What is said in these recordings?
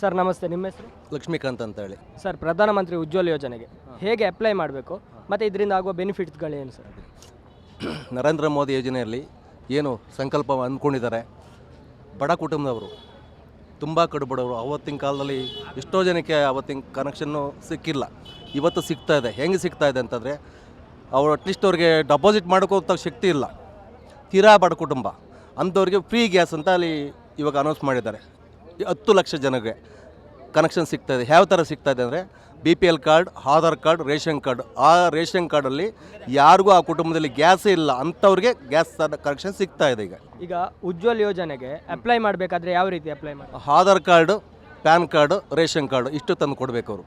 Sir ನಮಸ್ತೆ. ನಿಮ್ಮ ಹೆಸರು? ಲಕ್ಷ್ಮೀಕಾಂತ್ ಅಂತ ಹೇಳಿ ಸರ್ ಪ್ರಧಾನಮಂತ್ರಿ ಉಜ್ವಲ ಯೋಜನೆಗೆ ಹೇಗೆ ಅಪ್ಲೈ ಮಾಡಬೇಕು? ಮತ್ತು ಇದರಿಂದ ಆಗುವ ಬೆನಿಫಿಟ್ಸ್ಗಳೇನು ಸರ್? ನರೇಂದ್ರ ಮೋದಿ ಯೋಜನೆಯಲ್ಲಿ ಏನು ಸಂಕಲ್ಪ ಅಂದ್ಕೊಂಡಿದ್ದಾರೆ? ಬಡ ಕುಟುಂಬದವರು ತುಂಬ ಕಡುಬಡವರು ಅವತ್ತಿನ ಕಾಲದಲ್ಲಿ ಎಷ್ಟೋ ಜನಕ್ಕೆ ಅವತ್ತಿನ ಕನೆಕ್ಷನ್ನು ಸಿಕ್ಕಿಲ್ಲ. ಇವತ್ತು ಸಿಗ್ತಾ ಇದೆ. ಹೆಂಗೆ ಸಿಗ್ತಾ ಇದೆ ಅಂತಂದರೆ ಅವರು ಅಟ್ಲೀಸ್ಟ್ ಅವ್ರಿಗೆ ಡೆಪಾಸಿಟ್ ಮಾಡೋಕ್ಕೂ ಶಕ್ತಿ ಇಲ್ಲ. ತೀರಾ ಬಡ ಕುಟುಂಬ. ಅಂಥವ್ರಿಗೆ ಫ್ರೀ ಗ್ಯಾಸ್ ಅಂತ ಅಲ್ಲಿ ಇವಾಗ ಅನೌನ್ಸ್ ಮಾಡಿದ್ದಾರೆ. ಹತ್ತು ಲಕ್ಷ ಜನಕ್ಕೆ. ಕನೆಕ್ಷನ್ ಸಿಗ್ತಾ ಇದೆ ಯಾವ ಥರ ಸಿಗ್ತಾ ಇದೆ ಅಂದರೆ B P L card Aadhaar card ration card ಆ ರೇಷನ್ ಕಾರ್ಡಲ್ಲಿ ಯಾರಿಗೂ ಆ ಕುಟುಂಬದಲ್ಲಿ ಗ್ಯಾಸ್ ಇಲ್ಲ. ಅಂಥವ್ರಿಗೆ ಗ್ಯಾಸ್ ಕನೆಕ್ಷನ್ ಸಿಗ್ತಾ ಇದೆ ಈಗ. ಈಗ ಉಜ್ವಲ್ ಯೋಜನೆಗೆ ಅಪ್ಲೈ ಮಾಡಬೇಕಾದ್ರೆ ಯಾವ ರೀತಿ ಅಪ್ಲೈ ಮಾಡಿ Aadhaar card PAN card ration card ಇಷ್ಟು ತಂದು ಕೊಡಬೇಕು ಅವರು.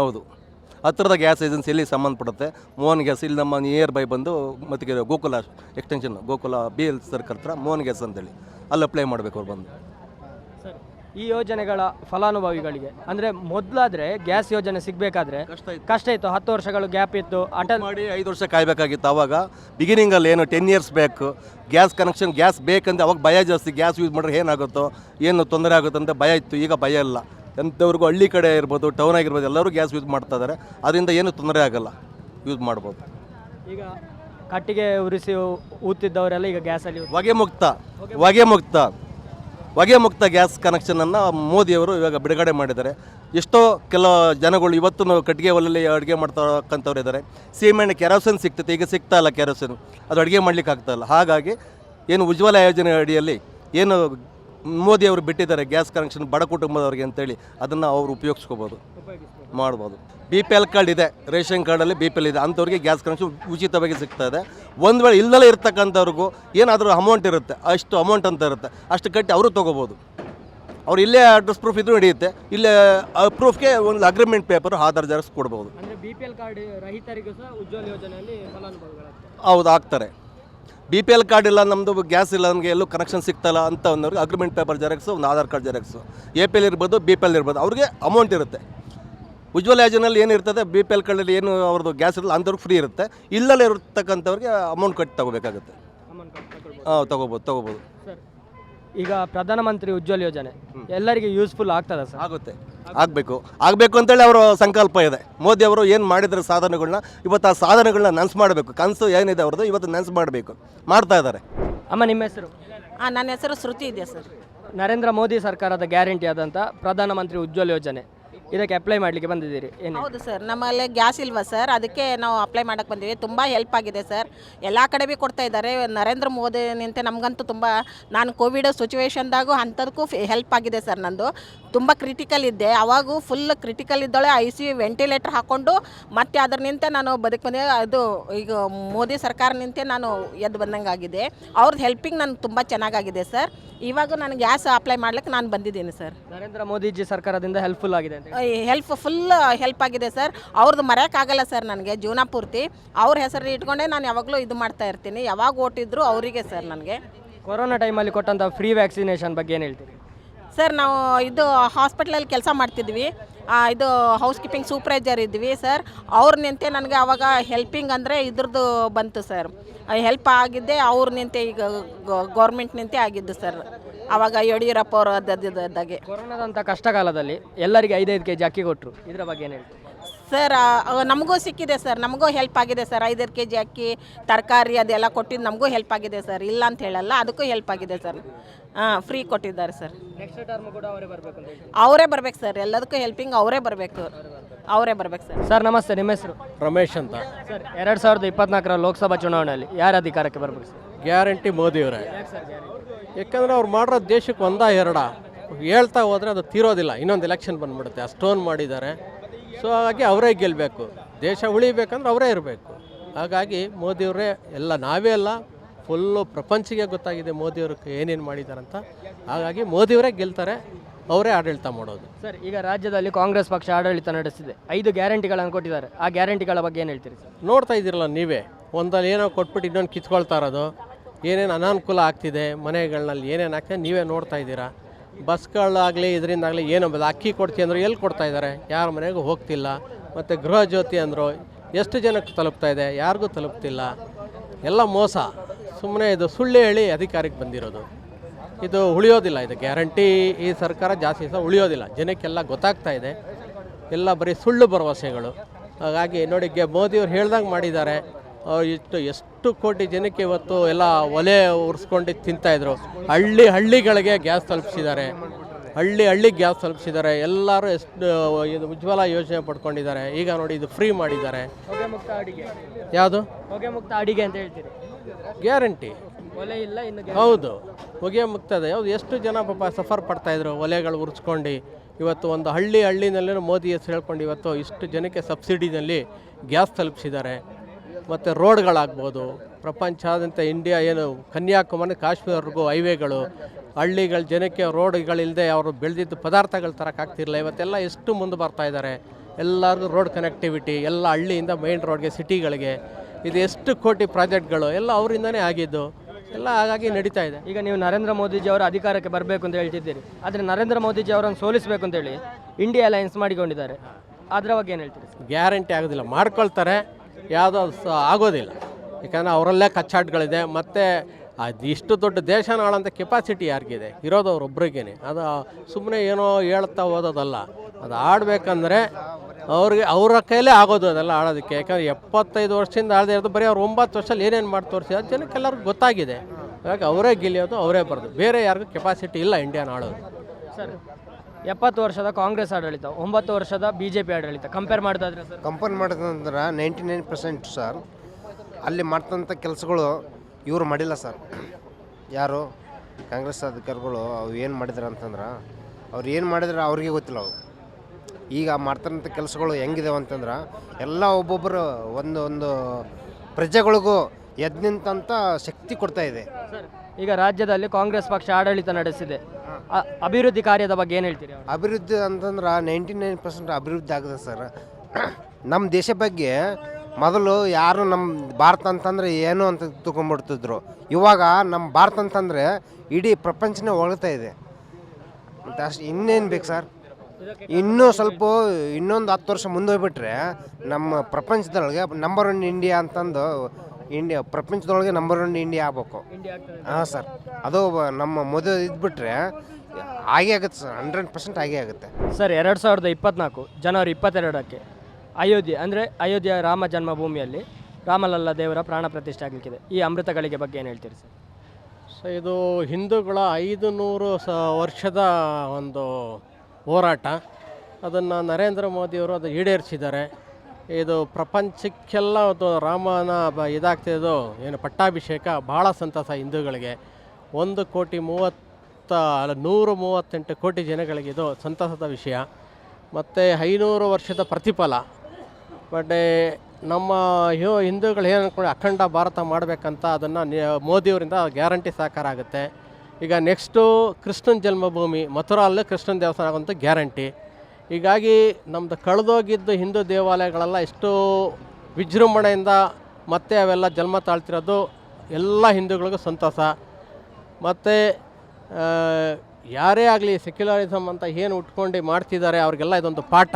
ಹೌದು. ಹತ್ತಿರದ ಗ್ಯಾಸ್ ಏಜೆನ್ಸಿ ಎಲ್ಲಿ ಸಂಬಂಧಪಡುತ್ತೆ. ಮೋಹನ್ ಗ್ಯಾಸ್ ಇಲ್ಲಿ ನಮ್ಮ ನಿಯರ್ ಬೈ ಬಂದು ಮತ್ತೆ Gokula extension Gokula B L circle ಹತ್ರ ಮೋಹನ್ ಗ್ಯಾಸ್ ಅಂತೇಳಿ. ಅಲ್ಲಿ ಅಪ್ಲೈ ಮಾಡಬೇಕು ಅವ್ರು ಬಂದು. ಈ ಯೋಜನೆಗಳ ಫಲಾನುಭವಿಗಳಿಗೆ. ಅಂದ್ರೆ ಮೊದ್ಲಾದ್ರೆ ಗ್ಯಾಸ್ ಯೋಜನೆ ಸಿಗಬೇಕಾದ್ರೆ ಕಷ್ಟ ಇತ್ತು. ಹತ್ತು ವರ್ಷಗಳು ಗ್ಯಾಪ್ ಇತ್ತು. ಅಟಲ್ ಮಾಡಿ ಐದು ವರ್ಷ ಕಾಯಬೇಕಾಗಿತ್ತು. ಅವಾಗ ಬಿಗಿನಿಂಗಲ್ಲಿ ಏನು ಟೆನ್ ಇಯರ್ಸ್ ಬೇಕು. ಗ್ಯಾಸ್ ಕನೆಕ್ಷನ್ ಗ್ಯಾಸ್ ಬೇಕಂದ್ರೆ ಅವಾಗ ಭಯ ಜಾಸ್ತಿ. ಗ್ಯಾಸ್ ಯೂಸ್ ಮಾಡಿದ್ರೆ ಏನಾಗುತ್ತೋ ಏನು ತೊಂದರೆ ಆಗುತ್ತೆ ಅಂತ ಭಯ ಇತ್ತು. ಈಗ ಭಯ ಇಲ್ಲ. ಎಂಥವ್ರಿಗೂ ಹಳ್ಳಿ ಕಡೆ ಇರ್ಬೋದು ಟೌನ್ ಆಗಿರ್ಬೋದು ಎಲ್ಲರೂ ಗ್ಯಾಸ್ ಯೂಸ್ ಮಾಡ್ತಾ ಇದ್ದಾರೆ ಅದರಿಂದ ಏನು ತೊಂದರೆ ಆಗಲ್ಲ. ಯೂಸ್ ಮಾಡ್ಬೋದು. ಈಗ ಕಟ್ಟಿಗೆ ಉರಿಸಿ ಊತಿದ್ದವರೆಲ್ಲ ಈಗ ಗ್ಯಾಸಲ್ಲಿ ಹೊಗೆ ಮುಕ್ತ. ಹೊಗೆ ಮುಕ್ತ. ಹೊಗೆ ಮುಕ್ತ ಗ್ಯಾಸ್ ಕನೆಕ್ಷನನ್ನು ಮೋದಿಯವರು ಇವಾಗ ಬಿಡುಗಡೆ ಮಾಡಿದ್ದಾರೆ. ಎಷ್ಟೋ ಕೆಲವು ಜನಗಳು ಇವತ್ತು ನಾವು ಕಟ್ಟಿಗೆ ಒಲೆಯಲ್ಲಿ ಅಡುಗೆ ಮಾಡ್ತಕ್ಕಂಥವ್ರು ಇದ್ದಾರೆ. ಸೀಮೆಣ್ಣೆ ಕೆರೋಸಿನ್ ಸಿಗ್ತೈತೆ ಈಗ ಸಿಗ್ತಾ ಇಲ್ಲ ಕೆರೋಸಿನ್ ಅದು ಅಡುಗೆ ಮಾಡ್ಲಿಕ್ಕೆ ಆಗ್ತಾ ಇಲ್ಲ. ಹಾಗಾಗಿ ಏನು ಉಜ್ವಲ ಯೋಜನೆ ಅಡಿಯಲ್ಲಿ ಏನು ಮೋದಿಯವರು ಬಿಟ್ಟಿದ್ದಾರೆ ಗ್ಯಾಸ್ ಕನೆಕ್ಷನ್ ಬಡ ಕುಟುಂಬದವ್ರಿಗೆ ಅಂತೇಳಿ ಅದನ್ನು ಅವರು ಉಪಯೋಗಿಸ್ಕೋಬೋದು, ಮಾಡ್ಬೋದು. ಬಿ ಪಿ ಎಲ್ ಕಾರ್ಡ್ ಇದೆ ರೇಷನ್ ಕಾರ್ಡಲ್ಲಿ ಬಿ ಪಿ ಎಲ್ ಇದೆ ಅಂಥವ್ರಿಗೆ ಗ್ಯಾಸ್ ಕನೆಕ್ಷನ್ ಉಚಿತವಾಗಿ ಸಿಗ್ತಾ ಇದೆ. ಒಂದು ವೇಳೆ ಇಲ್ಲದಲ್ಲೇ ಇರ್ತಕ್ಕಂಥವ್ರಿಗೂ ಏನಾದರೂ ಅಮೌಂಟ್ ಇರುತ್ತೆ ಅಷ್ಟು ಅಮೌಂಟ್ ಅಂತ ಇರುತ್ತೆ ಅಷ್ಟು ಕಟ್ಟಿ ಅವರು ತೊಗೋಬೋದು. ಅವ್ರು ಇಲ್ಲೇ ಅಡ್ರೆಸ್ ಪ್ರೂಫ್ ಇದ್ರೂ ನಡೆಯುತ್ತೆ ಇಲ್ಲೇ ಪ್ರೂಫ್ಗೆ ಒಂದು ಅಗ್ರಿಮೆಂಟ್ ಪೇಪರ್ ಆಧಾರ್ ಜೆರಾಕ್ಸ್ ಕೊಡ್ಬೋದು. ಅಂದರೆ ಬಿ ಪಿ ಎಲ್ ಕಾರ್ಡ್ ರಹಿತರಿಗೂ ಸಹ ಉಜ್ವಲ ಯೋಜನೆಯಲ್ಲಿ ಫಲಾನುಭವಿಗಳಾಗ್ತಾರೆ. ಹೌದು ಆಗ್ತಾರೆ. ಬಿ ಪಿ ಎಲ್ ಕಾರ್ಡ್ ಇಲ್ಲ ನಮ್ಮದು ಗ್ಯಾಸ್ ಇಲ್ಲ ನಮಗೆ ಎಲ್ಲೂ ಕನೆಕ್ಷನ್ ಸಿಗ್ತಲ್ಲ ಅಂತ ಅಂದವ್ರಿಗೆ ಅಗ್ರಿಮೆಂಟ್ ಪೇಪರ್ ಜೆರಾಕ್ಸು ಒಂದು Aadhaar card xerox A P L ಇರ್ಬೋದು ಬಿ ಪಿ ಎಲ್ ಇರ್ಬೋದು ಅವ್ರಿಗೆ ಅಮೌಂಟ್ ಇರುತ್ತೆ. ಉಜ್ವಲ ಯೋಜನೆಯಲ್ಲಿ ಏನಿರ್ತದೆ ಬಿ ಪಿ ಎಲ್ ಕಾರ್ಡಲ್ಲಿ ಏನು ಅವ್ರದ್ದು ಗ್ಯಾಸ್ ಇರಲ್ಲ ಅಂಥವ್ರಿಗೆ ಫ್ರೀ ಇರುತ್ತೆ. ಇಲ್ಲಲ್ಲೇ ಇರತಕ್ಕಂಥವ್ರಿಗೆ ಅಮೌಂಟ್ ಕಟ್ಟಿ ತಗೋಬೇಕಾಗುತ್ತೆ. ಹಾಂ ತಗೋಬೋದು ತಗೋಬೋದು. ಸರ್ ಈಗ ಪ್ರಧಾನಮಂತ್ರಿ ಉಜ್ವಲ್ ಯೋಜನೆ ಎಲ್ಲರಿಗೆ ಯೂಸ್ಫುಲ್ ಆಗ್ತದ ಸರ್? ಆಗುತ್ತೆ. ಆಗಬೇಕು. ಆಗಬೇಕು ಅಂತೇಳಿ ಅವರ ಸಂಕಲ್ಪ ಇದೆ. ಮೋದಿ ಅವರು ಏನು ಮಾಡಿದ್ರು ಸಾಧನೆಗಳನ್ನ ಇವತ್ತು ಆ ಸಾಧನೆಗಳನ್ನ ನನ್ಸ್ ಮಾಡಬೇಕು. ಕನಸು ಏನಿದೆ ಅವ್ರದ್ದು ಇವತ್ತು ನನ್ಸ್ ಮಾಡಬೇಕು. ಮಾಡ್ತಾ ಇದ್ದಾರೆ. ಅಮ್ಮ ನಿಮ್ಮ ಹೆಸರು? ಹಾಂ ನನ್ನ ಹೆಸರು ಶ್ರುತಿ ಇದೆ ಸರ್. ನರೇಂದ್ರ ಮೋದಿ ಸರ್ಕಾರದ ಗ್ಯಾರಂಟಿ ಆದಂಥ ಪ್ರಧಾನಮಂತ್ರಿ ಉಜ್ವಲ್ ಯೋಜನೆ. ಇದಕ್ಕೆ ಅಪ್ಲೈ ಮಾಡಲಿಕ್ಕೆ ಬಂದಿದ್ದೀರಿ. ಹೌದು ಸರ್ ನಮ್ಮಲ್ಲಿ ಗ್ಯಾಸ್ ಇಲ್ವಾ ಸರ್ ಅದಕ್ಕೆ ನಾವು ಅಪ್ಲೈ ಮಾಡಕ್ಕೆ ಬಂದಿವಿ ತುಂಬ ಹೆಲ್ಪ್ ಆಗಿದೆ ಸರ್ ಎಲ್ಲ ಕಡೆ ಭೀ ಕೊಡ್ತಾ ಇದ್ದಾರೆ. ನರೇಂದ್ರ ಮೋದಿ ನಿಂತೆ ನಮಗಂತೂ ತುಂಬ ನಾನು ಕೋವಿಡ್ ಸಿಚುವೇಶನ್ದಾಗೂ ಅಂಥದಕ್ಕೂ ಹೆಲ್ಪ್ ಆಗಿದೆ ಸರ್ ನಂದು. ತುಂಬ ಕ್ರಿಟಿಕಲ್ ಇದ್ದೆ. ಅವಾಗೂ ಫುಲ್ ಕ್ರಿಟಿಕಲ್ ಇದ್ದಾಳೆ ಐ ಸಿ ಯು ವೆಂಟಿಲೇಟರ್ ಹಾಕ್ಕೊಂಡು ಮತ್ತೆ ಅದ್ರ ನಿಂತೆ ನಾನು ಬದುಕು ಬಂದೆ. ಅದು ಈಗ ಮೋದಿ ಸರ್ಕಾರ ನಿಂತೆ ನಾನು ಎದ್ದು ಬಂದಂಗೆ ಆಗಿದೆ ಅವ್ರದ್ದು ಹೆಲ್ಪಿಂಗ್ ನನಗೆ ತುಂಬ ಚೆನ್ನಾಗಾಗಿದೆ ಸರ್ ಇವಾಗ ನಾನು ಗ್ಯಾಸ್ ಅಪ್ಲೈ ಮಾಡ್ಲಿಕ್ಕೆ ನಾನು ಬಂದಿದ್ದೀನಿ ಸರ್. ನರೇಂದ್ರ ಮೋದಿಜಿ ಸರ್ಕಾರದಿಂದ ಹೆಲ್ಪ್ಫುಲ್ ಆಗಿದೆ ಅಂತ ಹೆಲ್ಪ್ ಫುಲ್ ಹೆಲ್ಪ್ ಆಗಿದೆ ಸರ್. ಅವ್ರದ್ದು ಮರೆಯೋಕ್ಕಾಗಲ್ಲ ಸರ್ ನನಗೆ ಜೀವನ ಪೂರ್ತಿ. ಅವ್ರ ಹೆಸರು ಇಟ್ಕೊಂಡೇ ನಾನು ಯಾವಾಗಲೂ ಇದು ಮಾಡ್ತಾ ಇರ್ತೀನಿ. ಯಾವಾಗ ಓಟಿದ್ರು ಅವರಿಗೆ ಸರ್ ನನಗೆ. ಕೊರೋನಾ ಟೈಮಲ್ಲಿ ಕೊಟ್ಟಂಥ ಫ್ರೀ ವ್ಯಾಕ್ಸಿನೇಷನ್ ಬಗ್ಗೆ ಏನು ಹೇಳ್ತೀರಿ? ಸರ್ ನಾವು ಇದು ಹಾಸ್ಪಿಟ್ಲಲ್ಲಿ ಕೆಲಸ ಮಾಡ್ತಿದ್ವಿ. ಇದು ಹೌಸ್ ಕೀಪಿಂಗ್ ಸೂಪ್ರೈಸರ್ ಇದ್ವಿ ಸರ್ ಅವ್ರ ನಿಂತೆ ನನಗೆ ಅವಾಗ ಹೆಲ್ಪಿಂಗ್ ಅಂದರೆ ಇದ್ರದ್ದು ಬಂತು ಸರ್ ಹೆಲ್ಪ್ ಆಗಿದ್ದೆ ಅವ್ರ ನಿಂತೆ ಈಗ ಗೌರ್ಮೆಂಟ್ ನಿಂತೆ ಆಗಿದ್ದು ಸರ್ ಅವಾಗ ಯಡಿಯೂರಪ್ಪ ಅವರು ಅದಾಗೆ ಕೊರೋನಾದಂಥ ಕಷ್ಟಕಾಲದಲ್ಲಿ ಎಲ್ಲರಿಗೆ ಐದೈದು ಕೆ ಜಿ ಅಕ್ಕಿ ಕೊಟ್ಟರು ಇದರ ಬಗ್ಗೆ ಏನು ಹೇಳ್ತೀರಿ? ಸರ್ ನಮಗೂ ಸಿಕ್ಕಿದೆ ಸರ್ ನಮಗೂ ಹೆಲ್ಪ್ ಆಗಿದೆ ಸರ್ ಐದಾರು ಕೆ ಜಿ ಅಕ್ಕಿ ತರಕಾರಿ ಅದೆಲ್ಲ ಕೊಟ್ಟಿದ್ದು ನಮಗೂ ಹೆಲ್ಪ್ ಆಗಿದೆ ಸರ್ ಇಲ್ಲ ಅಂತ ಹೇಳಲ್ಲ ಅದಕ್ಕೂ ಹೆಲ್ಪ್ ಆಗಿದೆ ಸರ್. ಹಾಂ ಫ್ರೀ ಕೊಟ್ಟಿದ್ದಾರೆ ಸರ್. ನೆಕ್ಸ್ಟ್ ಟರ್ಮ್ ಕೂಡ ಅವರೇ ಬರಬೇಕು ಅಂತ ಹೇಳ್ತೀರಿ? ಅವರೇ ಬರ್ಬೇಕು ಸರ್ ಎಲ್ಲದಕ್ಕೂ ಹೆಲ್ಪಿಂಗ್ ಅವರೇ ಬರಬೇಕು. ಅವರೇ ಬರ್ಬೇಕು ಸರ್. ಸರ್ ನಮಸ್ತೆ ನಿಮ್ಮ ಹೆಸರು? ರಮೇಶ್ ಅಂತ. ಸರ್ ಎರಡು ಸಾವಿರದ ಇಪ್ಪತ್ನಾಲ್ಕರ ಲೋಕಸಭಾ ಚುನಾವಣೆಯಲ್ಲಿ ಯಾರು ಅಧಿಕಾರಕ್ಕೆ ಬರಬೇಕು ಸರ್? ಗ್ಯಾರಂಟಿ ಮೋದಿಯವರೇ. ಯಾಕಂದ್ರೆ ಅವ್ರು ಮಾಡಿರೋ ದೇಶಕ್ಕೆ ಒಂದ ಎರಡ. ಹೇಳ್ತಾ ಹೋದ್ರೆ ಅದು ತೀರೋದಿಲ್ಲ ಇನ್ನೊಂದು ಎಲೆಕ್ಷನ್ ಬಂದ್ಬಿಡುತ್ತೆ ಅಷ್ಟೊಂದು ಮಾಡಿದ್ದಾರೆ. ಸೊ ಹಾಗಾಗಿ ಅವರೇ ಗೆಲ್ಲಬೇಕು ದೇಶ ಉಳಿಬೇಕಂದ್ರೆ ಅವರೇ ಇರಬೇಕು. ಹಾಗಾಗಿ ಮೋದಿಯವರೇ ಎಲ್ಲ ನಾವೇ ಅಲ್ಲ ಫುಲ್ಲು ಪ್ರಪಂಚಕ್ಕೆ ಗೊತ್ತಾಗಿದೆ ಮೋದಿಯವರು ಏನೇನು ಮಾಡಿದಾರಂತ. ಹಾಗಾಗಿ ಮೋದಿಯವರೇ ಗೆಲ್ತಾರೆ ಅವರೇ ಆಡಳಿತ ಮಾಡೋದು. ಸರ್ ಈಗ ರಾಜ್ಯದಲ್ಲಿ ಕಾಂಗ್ರೆಸ್ ಪಕ್ಷ ಆಡಳಿತ ನಡೆಸಿದೆ. ಐದು ಗ್ಯಾರಂಟಿಗಳನ್ನು ಕೊಟ್ಟಿದ್ದಾರೆ. ಆ ಗ್ಯಾರಂಟಿಗಳ ಬಗ್ಗೆ ಏನು ಹೇಳ್ತೀರಿ ಸರ್? ನೋಡ್ತಾ ಇದ್ದೀರಲ್ಲ ನೀವೇ. ಒಂದಲ್ಲಿ ಏನೋ ಕೊಟ್ಬಿಟ್ಟು ಇನ್ನೊಂದು ಕಿತ್ಕೊಳ್ತಾ ಇರೋದು. ಏನೇನು ಅನಾನುಕೂಲ ಆಗ್ತಿದೆ ಮನೆಗಳಲ್ಲಿ ಏನೇನು ಆಗ್ತಿದೆ ನೀವೇ ನೋಡ್ತಾ ಇದ್ದೀರಾ? ಬಸ್ಗಳಾಗಲಿ, ಇದರಿಂದಾಗಲಿ ಏನು ಅಕ್ಕಿ ಕೊಡ್ತೀವಿ ಅಂದರು ಎಲ್ಲಿ ಕೊಡ್ತಾ ಇದ್ದಾರೆ? ಯಾರ ಮನೆಗೂ ಹೋಗ್ತಿಲ್ಲ. ಮತ್ತು ಗೃಹ ಜ್ಯೋತಿ ಅಂದರು ಎಷ್ಟು ಜನಕ್ಕೆ ತಲುಪ್ತಾ ಇದೆ? ಯಾರಿಗೂ ತಲುಪ್ತಿಲ್ಲ. ಎಲ್ಲ ಮೋಸ. ಸುಮ್ಮನೆ ಇದು ಸುಳ್ಳು ಹೇಳಿ ಅಧಿಕಾರಕ್ಕೆ ಬಂದಿರೋದು. ಇದು ಉಳಿಯೋದಿಲ್ಲ. ಇದು ಗ್ಯಾರಂಟಿ ಈ ಸರ್ಕಾರ ಜಾಸ್ತಿ ಸಹ ಉಳಿಯೋದಿಲ್ಲ. ಜನಕ್ಕೆಲ್ಲ ಗೊತ್ತಾಗ್ತಾ ಇದೆ. ಎಲ್ಲ ಬರೀ ಸುಳ್ಳು ಭರವಸೆಗಳು. ಹಾಗಾಗಿ ನೋಡಿ, ಗೆ ಮೋದಿಯವ್ರು ಹೇಳ್ದಂಗೆ ಮಾಡಿದ್ದಾರೆ. ಇಷ್ಟು ಎಷ್ಟು ಕೋಟಿ ಜನಕ್ಕೆ ಇವತ್ತು ಎಲ್ಲ ಒಲೆ ಉರಿಸ್ಕೊಂಡು ತಿಂತಾಯಿದ್ರು ಹಳ್ಳಿ ಹಳ್ಳಿಗಳಿಗೆ ಗ್ಯಾಸ್ ತಲುಪಿಸಿದ್ದಾರೆ. ಹಳ್ಳಿ ಹಳ್ಳಿಗೆ ಗ್ಯಾಸ್ ತಲುಪಿಸಿದ್ದಾರೆ. ಎಲ್ಲರೂ ಎಷ್ಟು ಇದು ಉಜ್ವಲ ಯೋಜನೆ ಪಡ್ಕೊಂಡಿದ್ದಾರೆ. ಈಗ ನೋಡಿ ಇದು ಫ್ರೀ ಮಾಡಿದ್ದಾರೆ. ಯಾವುದು? ಹೊಗೆ ಮುಕ್ತ ಅಡಿಗೆ ಅಂತ ಹೇಳ್ತೀರಿ. ಗ್ಯಾರಂಟಿ. ಒಲೆ ಇಲ್ಲ ಇನ್ನು ಹೌದು. ಹೊಗೆ ಮುಕ್ತದೆ. ಹೌದು ಎಷ್ಟು ಜನ ಪಾಪ ಸಫರ್ ಪಡ್ತಾಯಿದ್ರು ಒಲೆಗಳು ಉರಿಸ್ಕೊಂಡು ಇವತ್ತು ಒಂದು ಹಳ್ಳಿ ಹಳ್ಳಿನಲ್ಲೇ ಮೋದಿ ಹೆಸರು ಹೇಳ್ಕೊಂಡು ಇವತ್ತು ಇಷ್ಟು ಜನಕ್ಕೆ ಸಬ್ಸಿಡಿನಲ್ಲಿ ಗ್ಯಾಸ್ ತಲುಪಿಸಿದ್ದಾರೆ. ಮತ್ತು ರೋಡ್ಗಳಾಗ್ಬೋದು ಪ್ರಪಂಚಾದ್ಯಂತ ಇಂಡಿಯಾ ಏನು ಕನ್ಯಾಕುಮಾರಿ ಕಾಶ್ಮೀರವರೆಗೂ ಹೈವೇಗಳು ಹಳ್ಳಿಗಳ ಜನಕ್ಕೆ ರೋಡ್ಗಳಿಲ್ಲದೆ ಅವರು ಬೆಳೆದಿದ್ದು ಪದಾರ್ಥಗಳು ತರೋಕ್ಕಾಗ್ತಿರಲಿಲ್ಲ ಇವತ್ತೆಲ್ಲ ಎಷ್ಟು ಮುಂದೆ ಬರ್ತಾ ಇದ್ದಾರೆ. ಎಲ್ಲರಿಗೂ ರೋಡ್ ಕನೆಕ್ಟಿವಿಟಿ ಎಲ್ಲ ಹಳ್ಳಿಯಿಂದ ಮೈನ್ ರೋಡ್ಗೆ ಸಿಟಿಗಳಿಗೆ ಇದು ಎಷ್ಟು ಕೋಟಿ ಪ್ರಾಜೆಕ್ಟ್ಗಳು ಎಲ್ಲ ಅವರಿಂದನೇ ಆಗಿದ್ದು. ಎಲ್ಲ ಹಾಗಾಗಿ ನಡೀತಾ ಇದೆ. ಈಗ ನೀವು ನರೇಂದ್ರ ಮೋದಿಜಿ ಅವರ ಅಧಿಕಾರಕ್ಕೆ ಬರಬೇಕು ಅಂತ ಹೇಳ್ತಿದ್ದೀರಿ. ಆದರೆ ನರೇಂದ್ರ ಮೋದಿಜಿ ಅವರನ್ನು ಸೋಲಿಸಬೇಕು ಅಂತೇಳಿ ಇಂಡಿಯಾ ಅಲಯನ್ಸ್ ಮಾಡಿಕೊಂಡಿದ್ದಾರೆ. ಅದರ ಬಗ್ಗೆ ಏನು ಹೇಳ್ತೀರಿ? ಗ್ಯಾರಂಟಿ ಆಗೋದಿಲ್ಲ. ಮಾಡ್ಕೊಳ್ತಾರೆ. ಯಾವುದೋ ಆಗೋದಿಲ್ಲ. ಯಾಕಂದರೆ ಅವರಲ್ಲೇ ಕಚ್ಚಾಟಗಳಿದೆ, ಮತ್ತು ಅದು ಇಷ್ಟು ದೊಡ್ಡ ದೇಶನ ಆಳಂಥ ಕೆಪಾಸಿಟಿ ಯಾರಿಗಿದೆ? ಇರೋದು ಅವ್ರೊಬ್ರಿಗೇನೆ ಅದು ಸುಮ್ಮನೆ ಏನೋ ಹೇಳ್ತಾ ಓದೋದಲ್ಲ ಅದು ಆಡಬೇಕಂದ್ರೆ ಅವ್ರಿಗೆ ಅವರ ಕೈಲೇ ಆಗೋದು ಅದೆಲ್ಲ ಆಡೋದಕ್ಕೆ. ಯಾಕಂದರೆ ಎಪ್ಪತ್ತೈದು ವರ್ಷದಿಂದ ಆಡದೇ ಇರೋದು, ಬರೀ ಅವ್ರು ಒಂಬತ್ತು ವರ್ಷದಲ್ಲಿ ಏನೇನು ಮಾಡಿ ಜನಕ್ಕೆ ಜನಕ್ಕೆಲ್ಲರಿಗೂ ಗೊತ್ತಾಗಿದೆ. ಹಾಗಾಗಿ ಅವರೇ ಗೆಲಿಯೋದು ಅವರೇ ಬರೋದು. ಬೇರೆ ಯಾರಿಗೂ ಕೆಪಾಸಿಟಿ ಇಲ್ಲ ಇಂಡಿಯಾನ ಆಡೋದು. ಸರ್ ಎಪ್ಪತ್ತು ವರ್ಷದ ಕಾಂಗ್ರೆಸ್ ಆಡಳಿತ ಒಂಬತ್ತು ವರ್ಷದ ಬಿ ಜೆ ಪಿ ಆಡಳಿತ. ಕಂಪೇರ್ ಮಾಡ್ತಾ ಇದ್ರೆ ಸರ್? ಕಂಪೇರ್ ಮಾಡಿದಂದ್ರೆ ನೈಂಟಿ ನೈನ್ ಪರ್ಸೆಂಟ್ ಸರ್ ಅಲ್ಲಿ ಮಾಡ್ತಂಥ ಕೆಲಸಗಳು ಇವರು ಮಾಡಿಲ್ಲ ಸರ್ ಯಾರು? ಕಾಂಗ್ರೆಸ್ ಅಧಿಕಾರಿಗಳು ಅವು ಏನು ಮಾಡಿದ್ರು ಅಂತಂದ್ರೆ ಅವ್ರು ಏನು ಮಾಡಿದ್ರೆ ಅವ್ರಿಗೆ ಗೊತ್ತಿಲ್ಲ ಅವು. ಈಗ ಮಾಡ್ತಾರಂಥ ಕೆಲಸಗಳು ಹೆಂಗಿದಾವೆ ಅಂತಂದ್ರೆ ಎಲ್ಲ ಒಬ್ಬೊಬ್ಬರು ಒಂದು ಒಂದು ಪ್ರಜೆಗಳಿಗೂ ಎದ್ದು ನಿಂತಂಥ ಶಕ್ತಿ ಕೊಡ್ತಾ ಇದೆ. ಈಗ ರಾಜ್ಯದಲ್ಲಿ ಕಾಂಗ್ರೆಸ್ ಪಕ್ಷ ಆಡಳಿತ ನಡೆಸಿದೆ. ಅಭಿವೃದ್ಧಿ ಕಾರ್ಯದ ಬಗ್ಗೆ ಏನು ಹೇಳ್ತೀರಿ? ಅಭಿವೃದ್ಧಿ ಅಂತಂದ್ರೆ ನೈಂಟಿ ನೈನ್ ಪರ್ಸೆಂಟ್ ಅಭಿವೃದ್ಧಿ ಆಗಿದೆ ಸರ್. ನಮ್ಮ ದೇಶ ಬಗ್ಗೆ ಮೊದಲು ಯಾರು ನಮ್ಮ ಭಾರತ ಅಂತಂದ್ರೆ ಏನು ಅಂತ ತಿಳ್ಕೊಂಬಿಡ್ತಿದ್ರು. ಇವಾಗ ನಮ್ಮ ಭಾರತ ಅಂತಂದರೆ ಇಡೀ ಪ್ರಪಂಚನೇ ಒಳಗ್ತಾ ಇದೆ. ಮತ್ತು ಅಷ್ಟು ಇನ್ನೇನು ಬೇಕು ಸರ್? ಇನ್ನೂ ಸ್ವಲ್ಪ ಇನ್ನೊಂದು ಹತ್ತು ವರ್ಷ ಮುಂದೆ ಹೋಗ್ಬಿಟ್ರೆ ನಮ್ಮ ಪ್ರಪಂಚದೊಳಗೆ ನಂಬರ್ ಒನ್ ಇಂಡಿಯಾ ಅಂತಂದು ಇಂಡಿಯಾ ಪ್ರಪಂಚದೊಳಗೆ ನಂಬರ್ ಒನ್ ಇಂಡಿಯಾ ಆಗ್ಬೇಕು. ಹಾಂ ಸರ್. ಅದು ಬ- ನಮ್ಮ ಮೋದಿ ಇದ್ಬಿಟ್ರೆ ಹಾಗೆ ಆಗುತ್ತೆ ಸರ್ ಹಂಡ್ರೆಡ್ ಪರ್ಸೆಂಟ್ ಹಾಗೆ ಆಗುತ್ತೆ. ಸರ್ ಎರಡು ಸಾವಿರದ ಇಪ್ಪತ್ನಾಲ್ಕು ಜನವರಿ ಇಪ್ಪತ್ತೆರಡಕ್ಕೆ ಅಯೋಧ್ಯೆ ಅಂದರೆ ಅಯೋಧ್ಯೆ ರಾಮ ಜನ್ಮಭೂಮಿಯಲ್ಲಿ ರಾಮಲಲ್ಲ ದೇವರ ಪ್ರಾಣ ಪ್ರತಿಷ್ಠೆ ಆಗಲಿಕ್ಕಿದೆ. ಈ ಅಮೃತಗಳಿಗೆ ಬಗ್ಗೆ ಏನು ಹೇಳ್ತೀರಿ ಸರ್? ಸೊ ಇದು ಹಿಂದೂಗಳ ಐದು ನೂರು ಸ ವರ್ಷದ ಒಂದು ಹೋರಾಟ. ಅದನ್ನು ನರೇಂದ್ರ ಮೋದಿಯವರು ಅದು ಈಡೇರಿಸಿದ್ದಾರೆ. ಇದು ಪ್ರಪಂಚಕ್ಕೆಲ್ಲ ಅದು ರಾಮನ ಬ ಏನು ಪಟ್ಟಾಭಿಷೇಕ ಭಾಳ ಸಂತಸ ಹಿಂದೂಗಳಿಗೆ. ಒಂದು ಕೋಟಿ ಮೂವತ್ತ, ಅಲ್ಲ ನೂರು ಮೂವತ್ತೆಂಟು ಕೋಟಿ ಜನಗಳಿಗೆ ಇದು ಸಂತಸದ ವಿಷಯ. ಮತ್ತು ಐನೂರು ವರ್ಷದ ಪ್ರತಿಫಲ. ಬಟ್ ನಮ್ಮ ಯೋ ಹಿಂದೂಗಳು ಏನು ಅಂದ್ಕೊಂಡು ಅಖಂಡ ಭಾರತ ಮಾಡಬೇಕಂತ ಅದನ್ನು ಮೋದಿಯವರಿಂದ ಗ್ಯಾರಂಟಿ ಸಾಕಾರ ಆಗುತ್ತೆ. ಈಗ ನೆಕ್ಸ್ಟು ಕೃಷ್ಣನ ಜನ್ಮಭೂಮಿ ಮಥುರಲ್ಲಿ ಕೃಷ್ಣನ ದೇವಸ್ಥಾನ ಆಗುವಂಥ ಗ್ಯಾರಂಟಿ. ಹೀಗಾಗಿ ನಮ್ಮದು ಕಳೆದೋಗಿದ್ದು ಹಿಂದೂ ದೇವಾಲಯಗಳೆಲ್ಲ ಎಷ್ಟು ವಿಜೃಂಭಣೆಯಿಂದ ಮತ್ತೆ ಅವೆಲ್ಲ ಜನ್ಮ ತಾಳ್ತಿರೋದು ಎಲ್ಲ ಹಿಂದೂಗಳಿಗೂ ಸಂತಸ ಮತ್ತು ಯಾರೇ ಆಗಲಿ ಸೆಕ್ಯುಲರಿಸಮ್ ಅಂತ ಏನು ಉಟ್ಕೊಂಡು ಮಾಡ್ತಿದ್ದಾರೆ ಅವ್ರಿಗೆಲ್ಲ ಇದೊಂದು ಪಾಠ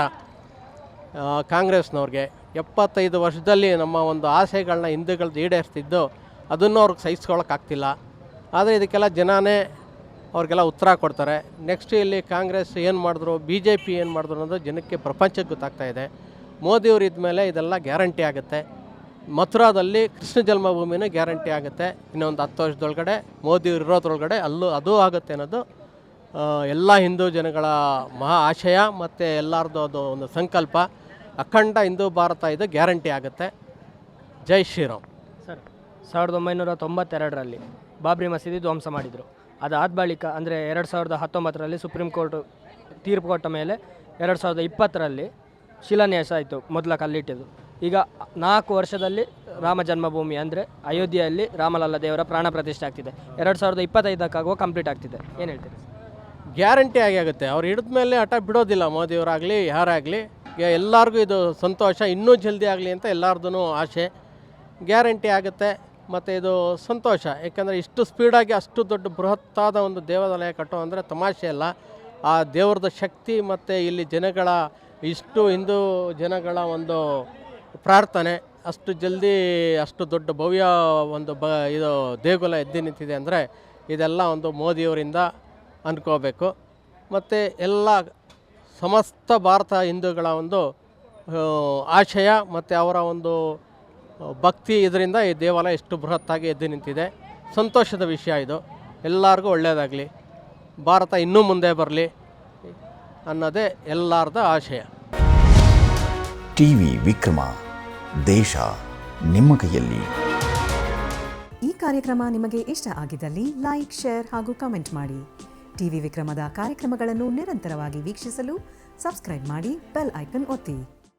ಕಾಂಗ್ರೆಸ್ನವ್ರಿಗೆ. ಎಪ್ಪತ್ತೈದು ವರ್ಷದಲ್ಲಿ ನಮ್ಮ ಒಂದು ಆಸೆಗಳನ್ನ ಹಿಂದೂಗಳದ್ದು ಈಡೇರಿಸ್ತಿದ್ದು ಅದನ್ನು ಅವ್ರಿಗೆ ಸಹಿಸ್ಕೊಳಕ್ಕಾಗ್ತಿಲ್ಲ ಆದರೆ ಇದಕ್ಕೆಲ್ಲ ಜನನೇ ಅವ್ರಿಗೆಲ್ಲ ಉತ್ತರ ಕೊಡ್ತಾರೆ. ನೆಕ್ಸ್ಟ್ ಇಲ್ಲಿ ಕಾಂಗ್ರೆಸ್ ಏನು ಮಾಡಿದ್ರು ಬಿ ಜೆ ಪಿ ಏನು ಮಾಡಿದ್ರು ಅನ್ನೋದು ಜನಕ್ಕೆ ಪ್ರಪಂಚಕ್ಕೆ ಗೊತ್ತಾಗ್ತಾ ಇದೆ. ಮೋದಿಯವರು ಇದ್ಮೇಲೆ ಇದೆಲ್ಲ ಗ್ಯಾರಂಟಿ ಆಗುತ್ತೆ. ಮಥುರಾದಲ್ಲಿ ಕೃಷ್ಣ ಜನ್ಮಭೂಮಿನೂ ಗ್ಯಾರಂಟಿ ಆಗುತ್ತೆ. ಇನ್ನೊಂದು ಹತ್ತು ವರ್ಷದೊಳಗಡೆ ಮೋದಿಯವ್ರು ಇರೋದ್ರೊಳಗಡೆ ಅಲ್ಲೂ ಅದು ಆಗುತ್ತೆ ಅನ್ನೋದು ಎಲ್ಲ ಹಿಂದೂ ಜನಗಳ ಮಹಾ ಆಶಯ ಮತ್ತು ಎಲ್ಲರದ್ದು ಅದು ಒಂದು ಸಂಕಲ್ಪ. ಅಖಂಡ ಹಿಂದೂ ಭಾರತ ಇದು ಗ್ಯಾರಂಟಿ ಆಗುತ್ತೆ. ಜೈ ಶ್ರೀರಾಮ್. ಸರ್, ಸಾವಿರದ ಒಂಬೈನೂರ ತೊಂಬತ್ತೆರಡರಲ್ಲಿ ಬಾಬ್ರಿ ಮಸೀದಿ ಧ್ವಂಸ ಮಾಡಿದರು. ಅದಾದ ಬಳಿಕ, ಅಂದರೆ ಎರಡು ಸಾವಿರದ ಹತ್ತೊಂಬತ್ತರಲ್ಲಿ ಸುಪ್ರೀಂ ಕೋರ್ಟ್ ತೀರ್ಪು ಕೊಟ್ಟ ಮೇಲೆ ಎರಡು ಸಾವಿರದ ಇಪ್ಪತ್ತರಲ್ಲಿ ಶಿಲಾನ್ಯಾಸ ಆಯಿತು ಮೊದಲ ಕಲ್ಲಿಟ್ಟಿದ್ದು. ಈಗ ನಾಲ್ಕು ವರ್ಷದಲ್ಲಿ ರಾಮ ಜನ್ಮಭೂಮಿ, ಅಂದರೆ ಅಯೋಧ್ಯೆಯಲ್ಲಿ ರಾಮಲಲ್ಲ ದೇವರ ಪ್ರಾಣ ಪ್ರತಿಷ್ಠೆ ಆಗ್ತಿದೆ. ಎರಡು ಸಾವಿರದ ಇಪ್ಪತ್ತೈದಕ್ಕಾಗುವ ಕಂಪ್ಲೀಟ್ ಆಗ್ತಿದೆ. ಏನು ಹೇಳ್ತೀರಿ? ಗ್ಯಾರಂಟಿ ಆಗಿ ಆಗುತ್ತೆ. ಅವ್ರು ಹಿಡಿದ ಮೇಲೆ ಹಠ ಬಿಡೋದಿಲ್ಲ. ಮೋದಿಯವರಾಗಲಿ, ಯಾರಾಗಲಿ ಎಲ್ಲರಿಗೂ ಇದು ಸಂತೋಷ. ಇನ್ನೂ ಜಲ್ದಿ ಆಗಲಿ ಅಂತ ಎಲ್ಲರದ್ದು ಆಸೆ ಗ್ಯಾರಂಟಿ ಆಗುತ್ತೆ. ಮತ್ತು ಇದು ಸಂತೋಷ, ಏಕೆಂದರೆ ಇಷ್ಟು ಸ್ಪೀಡಾಗಿ ಅಷ್ಟು ದೊಡ್ಡ ಬೃಹತ್ತಾದ ಒಂದು ದೇವಾಲಯ ಕಟ್ಟೋ ಅಂದರೆ ತಮಾಷೆ ಅಲ್ಲ. ಆ ದೇವ್ರದ ಶಕ್ತಿ ಮತ್ತು ಇಲ್ಲಿ ಜನಗಳ, ಇಷ್ಟು ಹಿಂದೂ ಜನಗಳ ಒಂದು ಪ್ರಾರ್ಥನೆ, ಅಷ್ಟು ಜಲ್ದಿ ಅಷ್ಟು ದೊಡ್ಡ ಭವ್ಯ ಒಂದು ಬ, ಇದು ದೇಗುಲ ಎದ್ದು ನಿಂತಿದೆ ಅಂದರೆ ಇದೆಲ್ಲ ಒಂದು ಮೋದಿಯವರಿಂದ ಅಂದ್ಕೋಬೇಕು. ಮತ್ತು ಎಲ್ಲ ಸಮಸ್ತ ಭಾರತ ಹಿಂದೂಗಳ ಒಂದು ಆಶಯ ಮತ್ತು ಅವರ ಒಂದು ಭಕ್ತಿ ಇದರಿಂದ ಈ ದೇವಾಲಯ ಎಷ್ಟು ಬೃಹತ್ತಾಗಿ ಎದ್ದು ನಿಂತಿದೆ. ಸಂತೋಷದ ವಿಷಯ ಇದು. ಎಲ್ಲರಿಗೂ ಒಳ್ಳೆಯದಾಗಲಿ ಭಾರತ ಇನ್ನೂ ಮುಂದೆ ಬರಲಿ ಅನ್ನೋದೇ ಎಲ್ಲರದ ಆಶಯ. T V Vikrama. ದೇಶ ನಿಮ್ಮ ಕೈಯಲ್ಲಿ. ಈ ಕಾರ್ಯಕ್ರಮ ನಿಮಗೆ ಇಷ್ಟ ಆಗಿದ್ದಲ್ಲಿ ಲೈಕ್ ಶೇರ್ ಹಾಗೂ ಕಮೆಂಟ್ ಮಾಡಿ. ಟಿವಿ ವಿಕ್ರಮದ ಕಾರ್ಯಕ್ರಮಗಳನ್ನು ನಿರಂತರವಾಗಿ ವೀಕ್ಷಿಸಲು ಸಬ್ಸ್ಕ್ರೈಬ್ ಮಾಡಿ ಬೆಲ್ ಐಕನ್ ಒತ್ತಿ.